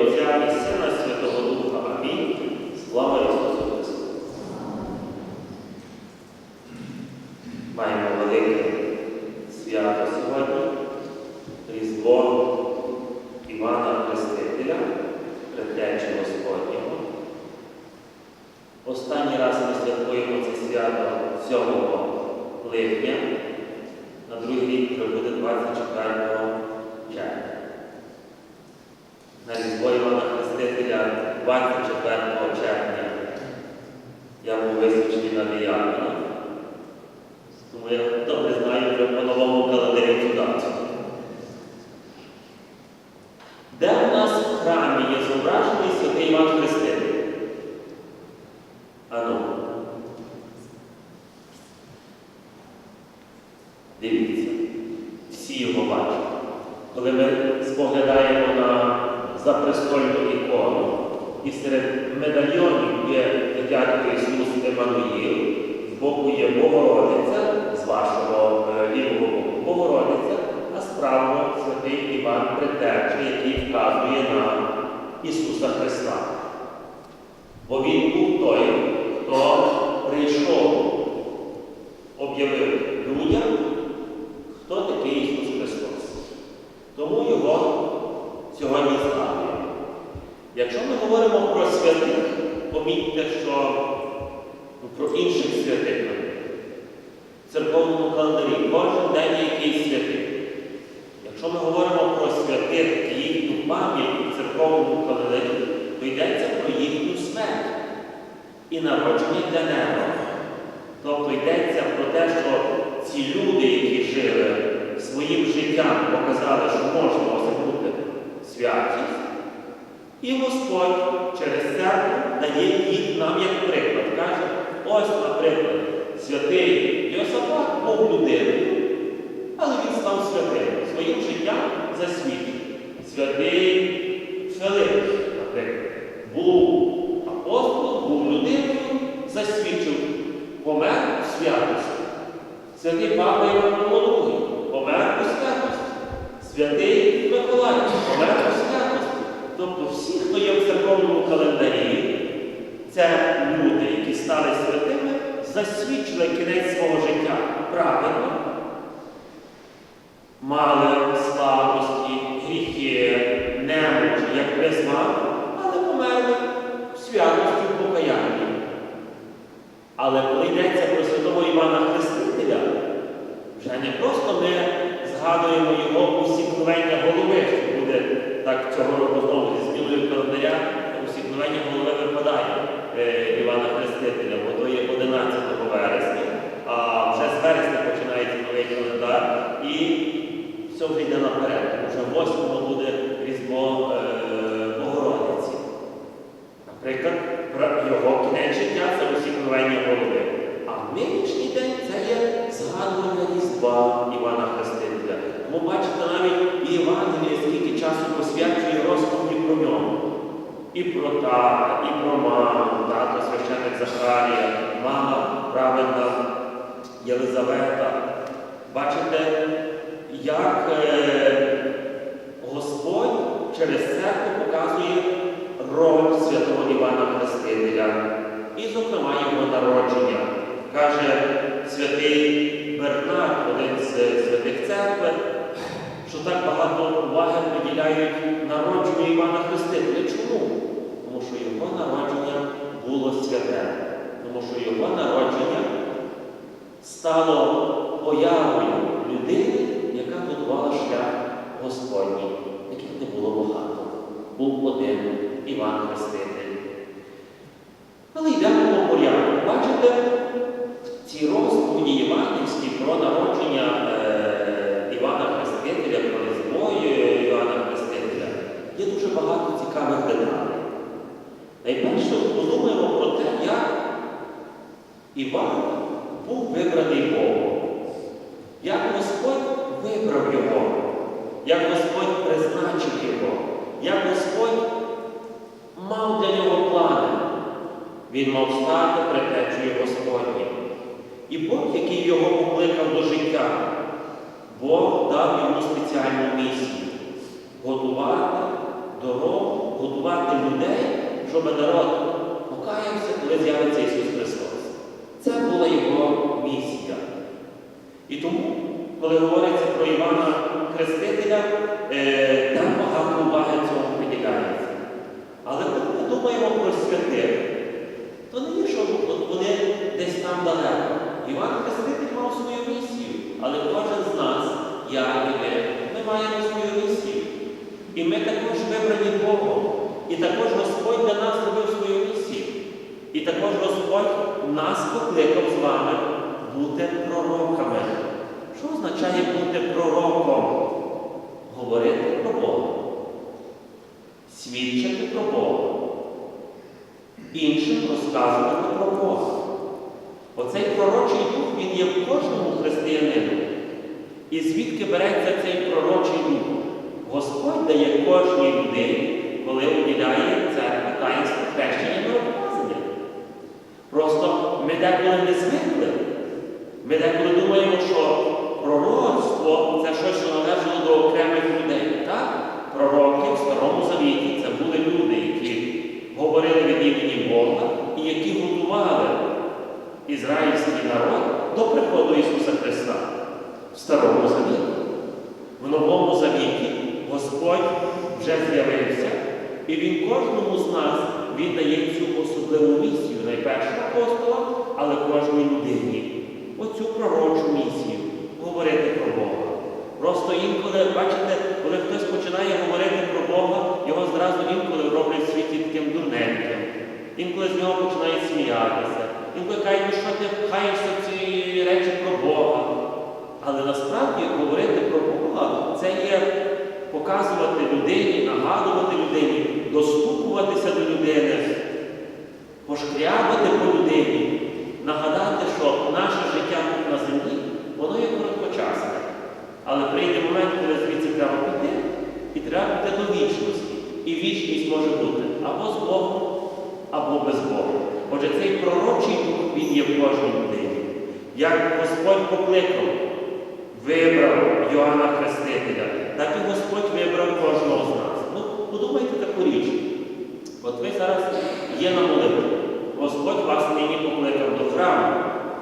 Отця і Сина Святого Духа. Амінь. Слава Ісусу Христу. Маємо велике свято сьогодні. Різдво Івана Хрестителя, предтечі Господнього. Останній раз ми святкуємо це свято 7 липня. На другий рік вже буде 24 червня. На Різдво Івана Хрестителя 24 червня. Я був висвячений на Віянина. Тому я добре знаю вже по новому календарю цю дату. Де у нас в храмі є зображений святий Іван Хреститель? Ану. Дивіться, всі його бачать. Коли ми споглядаємо на запрестольну ікону, і серед медальйонів є дитятко Ісус Еммануїл, збоку є Богородиця, з вашого е, лівого боку Богородиця, а справа святий Іван Предтеча, який вказує на Ісуса Христа. Бо Він був той, хто прийшов, об'явив людям, хто такий Ісус Христос. Тому його сьогодні згадуємо. Якщо ми говоримо про святих, помітьте, що ну, про інших святих в церковному календарі кожен день є якийсь святий. Якщо ми говоримо про святих і їхню пам'ять у церковному календарі, то йдеться про їхню смерть і народження для неба. Тобто йдеться про те, що ці люди, які жили своїм життям, показали, що можна осягнути святість, і Господь через церкву дає їх нам як приклад. Каже, ось, наприклад, святий Йосафат був людиною, але він став святим. Своїм життям світ. Святий Филип, наприклад, був апостолом, був людиною, засвідчив, помер у святості. Святий Папа Іван Павло II помер у святості. Святий Миколай помер у святості. Тобто всі, хто є в церковному календарі, це люди, які стали святими, засвідчили кінець свого життя правильно, мали слабості, гріхи, немочі, як ми з вами, але померли в святості в покаянні. Але коли йдеться про святого Івана Хрестителя, вже не просто ми згадуємо його усікновення голови, що буде так цього року знову зі зміною календаря, усікновення голови випадає е, Івана Хрестителя, бо то є 11 вересня, а вже з вересня починається новий календар і все вже йде наперед. Вже 8 буде Різдво е, Богородиці. Наприклад, про його кінець життя це усікновення голови. А нинішній день це є згадування Різдва Івана Хрестителя. Тому бачите, навіть і Євангеліє скільки часу посвячує розповіді про нього. І про тата, і про маму, тато священник Захарія, мама праведна Єлизавета. Бачите, як е, Господь через церкву показує роль святого Івана Хрестителя і, зокрема, його народження. Каже святий Бернард, один з святих церкви, що так багато уваги приділяють народженню Івана Хрестителя. Чому? Що його народження було святе. Тому що його народження стало появою людини, яка будувала шлях Господній, яких не було багато. Був один Іван Хреститель. Але йдемо по порядку. Бачите, ці розповіді євангельські про народження е, Івана Хрестителя, про Різдво Івана Хрестителя, є дуже багато цікавих деталей. Найперше подумаємо про те, як Іван був вибраний Богом, як Господь вибрав його, як Господь призначив його, як Господь мав для нього плани. Він мав стати предтечею Господнім. І Бог, який його покликав до життя, Готувати людей, щоб народ покаявся, коли з'явиться Ісус Христос. Це була його місія. І тому, коли говориться про Івана Хрестителя, е, там багато уваги цьому приділяється. Але коли ми думаємо про святих, то не є, що вони десь там далеко. Іван Хреститель мав свою місію, але кожен з нас, я і ви, ми маємо свою місію. І ми також вибрані Богом. І також Господь для нас робив свою місію. І також Господь нас покликав з вами бути пророками. Що означає бути пророком? Говорити про Бога, свідчити про Бога, іншим розказувати про Бога. Оцей пророчий дух він є в кожному християнину. І звідки береться цей пророчий дух? Господь дає кожній людині, коли уділяє церкві таїнство хрещення і. Просто ми деколи не звикли. Ми деколи думаємо, що пророцтво це щось, що належало до окремих людей. Так? Пророки в Старому Завіті це були люди, які говорили від імені Бога і які готували ізраїльський народ до приходу Ісуса Христа в Старому Завіті. В Новому Завіті Господь вже з'явився, і Він кожному з нас віддає цю особливу місію, найперше апостола, але кожній людині. Оцю пророчу місію говорити про Бога. Просто інколи, бачите, коли хтось починає говорити про Бога, його зразу інколи роблять в світі таким дурненьким. Інколи з нього починають сміятися. Інколи кажуть, ну що ти пхаєшся ці речі про Бога. Але насправді говорити про Бога це є показувати людині, нагадувати людині, достукуватися до людини, пошкрябати по людині, нагадати, що наше життя тут на землі, воно є короткочасне. Але прийде момент, коли звідси треба піти, і треба піти до вічності. І вічність може бути або з Богом, або без Бога. Отже, цей пророчий дух він є в кожній людині. Як Господь покликав, вибрав Йоанна Хрестителя, так і Господь вибрав кожного з нас. Таку річ. От ви зараз є на молитві. Господь вас нині покликав до храму,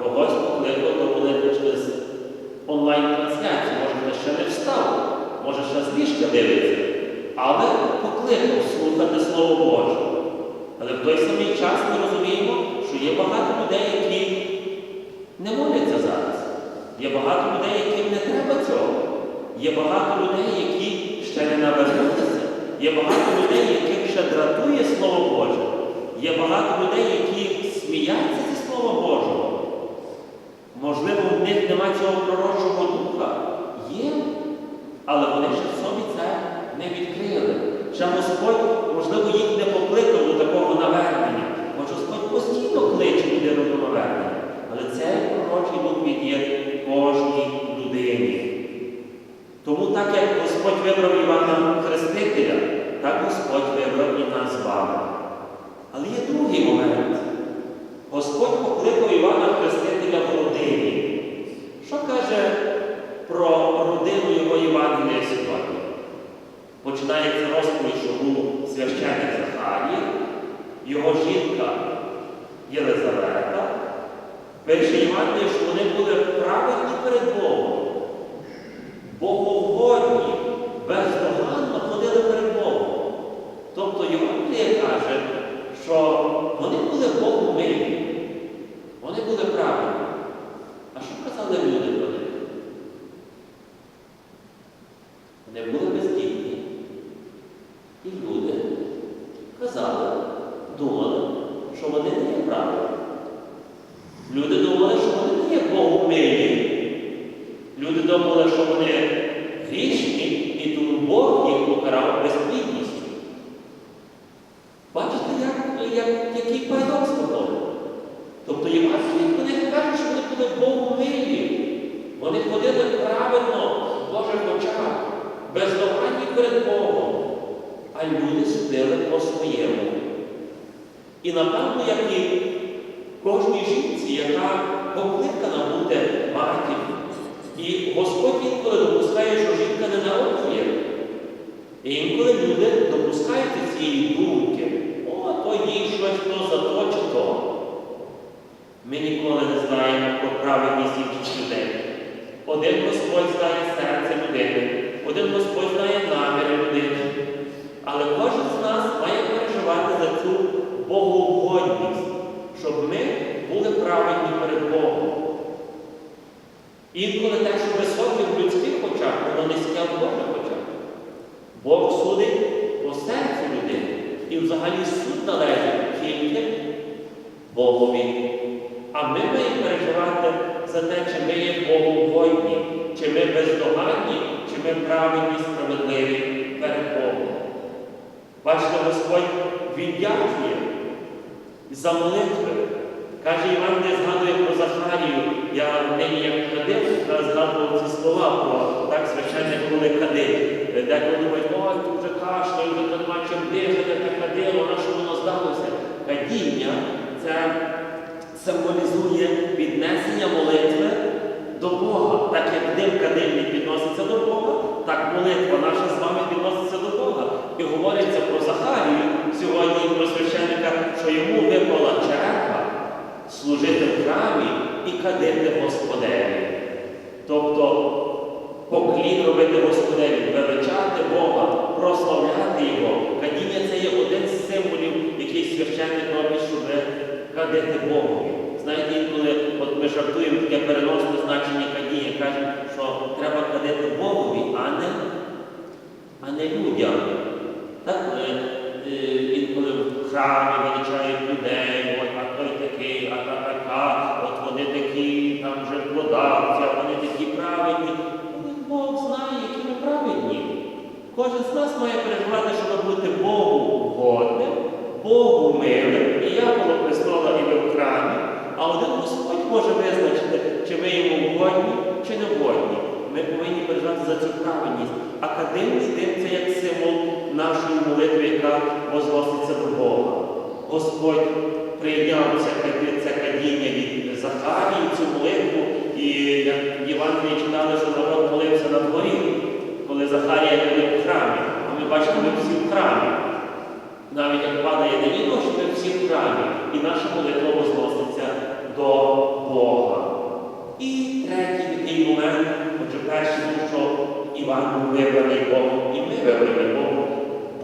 когось покликав до молитви через онлайн-трансляцію. Може, ще не встав, може, ще з ліжка дивиться, але покликав слухати Слово Боже. Але в той самий час ми розуміємо, що є багато людей, які не моляться зараз. Є багато людей, яким не треба цього. Є багато людей, які ще не навернулися. Є багато людей, яких ще дратує Слово Боже. Є багато людей, які сміються зі Слова Божого. Можливо, в них нема цього пророчого духа. Є, але вони ще собі це не відкрили. Ще Господь, можливо, їх не покликав до такого навернення. Бо Господь постійно кличе людину до навернення. Але цей пророчий дух він кожній людині. Так як Господь вибрав Івана Хрестителя, так Господь вибрав і нас з вами. Але є другий момент. Господь покликав Івана Хрестителя в родині. Що каже про родину його Євангелія сьогодні? Починається розповідь, що був священник Захарій, його жінка Єлизавета. Перше Євангеліє, що вони були праведні перед Богом, боговодні, бездоганно ходили перед Богом. Тобто Євангеліє каже, що вони були Богу милі, вони були праведні. А що казали люди про них? Вони були бездітні. І люди казали, думали, що вони не є праведні. Люди думали, що вони не є Богу милі. Люди думали, що вони грішні, і тому Бог їх покарав безплідністю. Бачите, як, як, який парадокс виходить? Євангелій вони кажуть, що вони були Богу милі. Вони ходили правильно в Божих очах, бездоганні перед Богом. А люди судили по-своєму. І напевно, як і кожній жінці, яка покликана бути матір'ю. І Господь інколи допускає, що жінка не народжує. І інколи люди допускають цієї думки, о, то їй щось то за то чи. Ми ніколи не знаємо про праведність інших людей. Один Господь знає серце людини, один Господь знає наміри людини. Але кожен з нас має переживати за цю богоугодність, щоб ми були праведні перед Богом. Інколи те, що високе в людських очах, воно низьке в Божих очах. Бог судить по серцю людини. І взагалі суд належить тільки Богові. А ми маємо переживати за те, чи ми є Богоугодні, чи ми бездоганні, чи ми праведні, справедливі перед Богом. Бачите, Господь віддячує за молитви. Каже Іван, не згадує про Захарію. Я нині як ходив, згадував ці слова про так священник коли кадить. Деколи думають, ой, тут вже кашляю, вже нема дихати, так кадило, на що воно здалося. Кадіння до Бога. Так як дивка дивні відноситься до Бога, так молитва наша з вами відноситься до Бога. І говориться про Захарію сьогодні про священника, що йому випала черга служити в храмі і кадити Господеві. Тобто поклін робити Господеві, величати Бога, прославляти Його. Кадіння це є один з символів, який священник робить, щоб кадити Богові. Знаєте, інколи жартуємо таке переносне значення кадіння, кажемо, що треба кадити Богові, а не, а не людям. Так, е, е, інколи в храмі величають людей, от, а той такий, а та така, от вони такі, там вже вкладаються, вони такі праведні. Бог знає, які ми праведні. Кожен з нас має переживати, щоб бути Богу угодним, Богу милим, і я коло престола і ви в храмі, а один Господь може визначити, чи ми йому угодні, чи не угодні. Ми повинні переживати за цю праведність. Академний дим це як символ нашої молитви, яка возноситься до Бога. Господь прийняв це, кадіння від Захарії, цю молитву, і як в Євангелії читали, що народ молився на дворі, коли Захарія були в храмі. А ми бачимо, ми всі в храмі. Навіть як падає і ночі, ми всі в храмі. І наша молитва возноситься до Бога. І третій такий момент, отже, перший що Іван був вибраний Богом, і ми вибрані Богом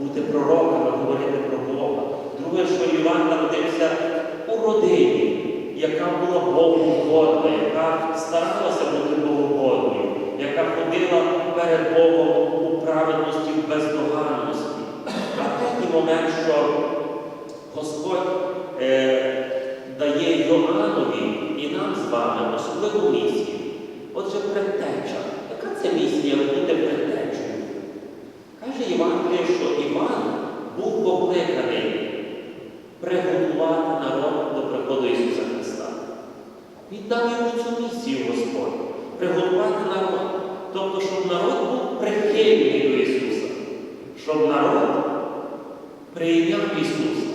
бути пророками, говорити про Бога. Друге, що Іван народився у родині, яка була Богоугодна, яка старалася бути Богоугодною, яка ходила перед Богом у праведності, в бездоганності. А третій момент, що Господь вами особливу місію. Отже, предтеча. Яка це місія бути предтечею? Каже Євангеліє, що Іван був покликаний приготувати народ до приходу Ісуса Христа. Віддав йому цю місію Господь приготувати народ. Тобто, щоб народ був прихильний до Ісуса, щоб народ прийняв Ісуса,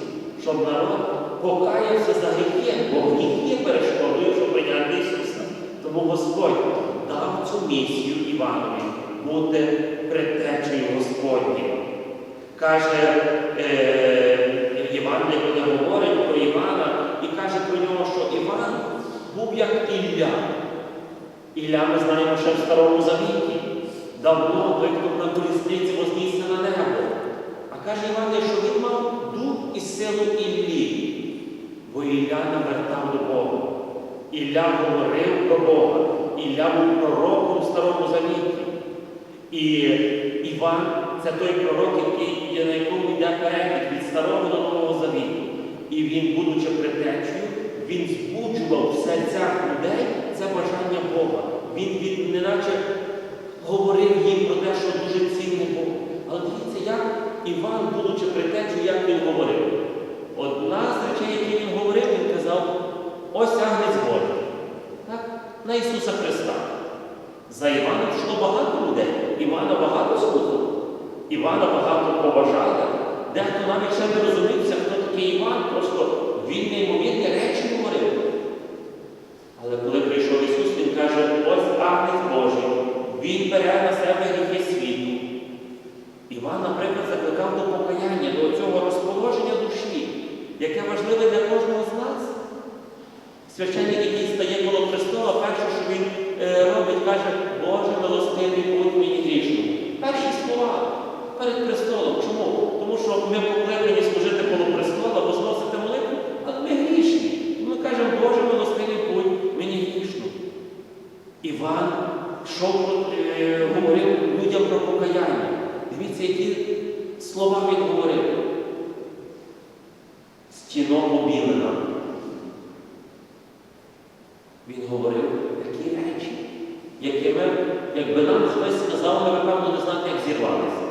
щоб народ покаявся за гріхи, бо гріх є перешкодою, щоб прийняти Ісуса. Тому Господь дав цю місію Іванові бути предтечею Господнім. Каже е, Євангеліє, коли говорить про Івана, і каже про нього, що Іван був як Ілля. Ілля ми знаємо ще в Старому Завіті. Давно хто на колісниці вознісся на небо. А каже Іван, що він мав дух і силу Іллі, бо Ілля навертав до Бога. Ілля говорив про Бога. Ілля був пророком в Старому Завіті. І Іван це той пророк, який, на якому йде перехід від Старого до Нового Завіту. І він, будучи предтечею, він збуджував в серцях людей це бажання Бога. Він, він неначе говорив їм про те, що дуже цінний Бог. Але дивіться, як Іван, будучи предтечею, як він говорив. Одна з речей, які він говорив, він казав, ось агнець? на Ісуса Христа. За Івана йшло багато людей. Івана багато слухали, Івана багато поважали. Дехто навіть ще не розумівся, хто такий Іван, просто він неймовірні речі говорив. Але коли прийшов Ісус, Він каже, ось агнець Божий, Він бере на себе гріхи світу. Іван, наприклад, закликав до покаяння, до цього розположення душі, яке важливе для кожного з нас. Священні престола, перше, що він е, робить, каже, Боже милостивий будь мені грішним. Перші слова перед престолом. Чому? Тому що ми покликані служити коло престола, возносити молитву, але ми грішні. Ми кажемо, Боже милостивий будь мені грішним. Іван йшов, е, говорив людям про покаяння. Дивіться, які слова він говорив. Стіно побілена. Він говорив такі речі, якими, якби нам хтось сказав, ми б, певно, не знати, як зірвалися.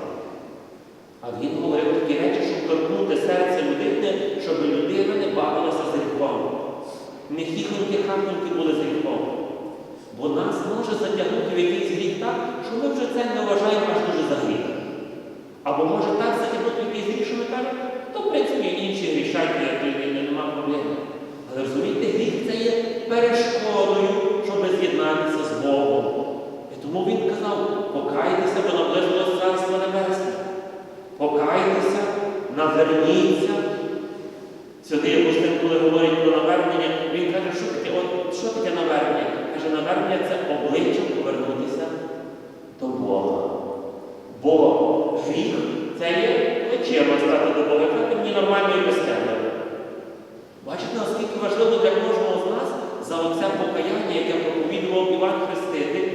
А він говорив такі речі, щоб торкнути серце людини, щоб людина не бавилася з гріхом. Не хіхоньки-хахоньки були з гріхом. Бо нас може затягнути в якийсь гріх так, що ми вже це не вважаємо аж дуже за гріх. Або може так затягнути в якийсь гріх, що ми кажемо, то в принципі інші грішать, нема проблеми. Але розумієте, гріх це є перешкодою, щоб з'єднатися з Богом. І тому він казав, покайтеся, бо наблизилось Царство Небесне. Покайтеся, наверніться. Святий Августин, коли говорить про навернення, він каже, що таке, от, що таке навернення? Каже, навернення це обличчя повернутися до Бога. Бо гріх це є плечима стати до Бога. Це мені нормально і без. Бачите, наскільки важливо для кожного з нас за оце покаяння, яке проповідував Іван Хреститель,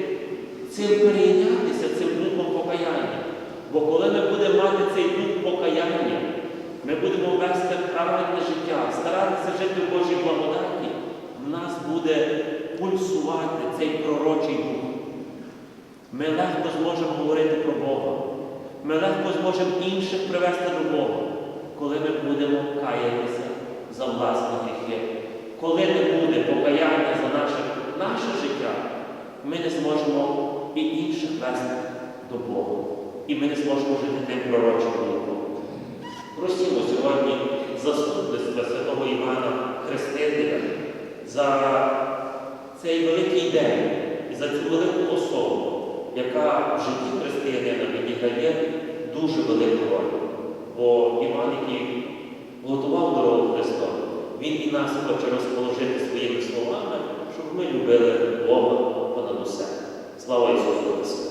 цим перейнятися, цим духом покаяння. Бо коли ми будемо мати цей дух покаяння, ми будемо вести правильне життя, старатися жити в Божій благодаті, в нас буде пульсувати цей пророчий дух. Ми легко зможемо говорити про Бога. Ми легко зможемо інших привести до Бога, коли ми будемо каятися за власні гріхи. Коли не буде покаяння за наше, наше життя, ми не зможемо і інших вести до Бога. І ми не зможемо жити тим пророчим духом. Просимо сьогодні заступництва святого Івана Хрестителя за цей великий день і за цю велику особу, яка в житті християнина відіграє дуже велику роль. Бо Іван, який готував дорогу Христа, він і нас хоче розположити своїми словами, щоб ми любили Бога понад усе. Слава Ісусу Христу!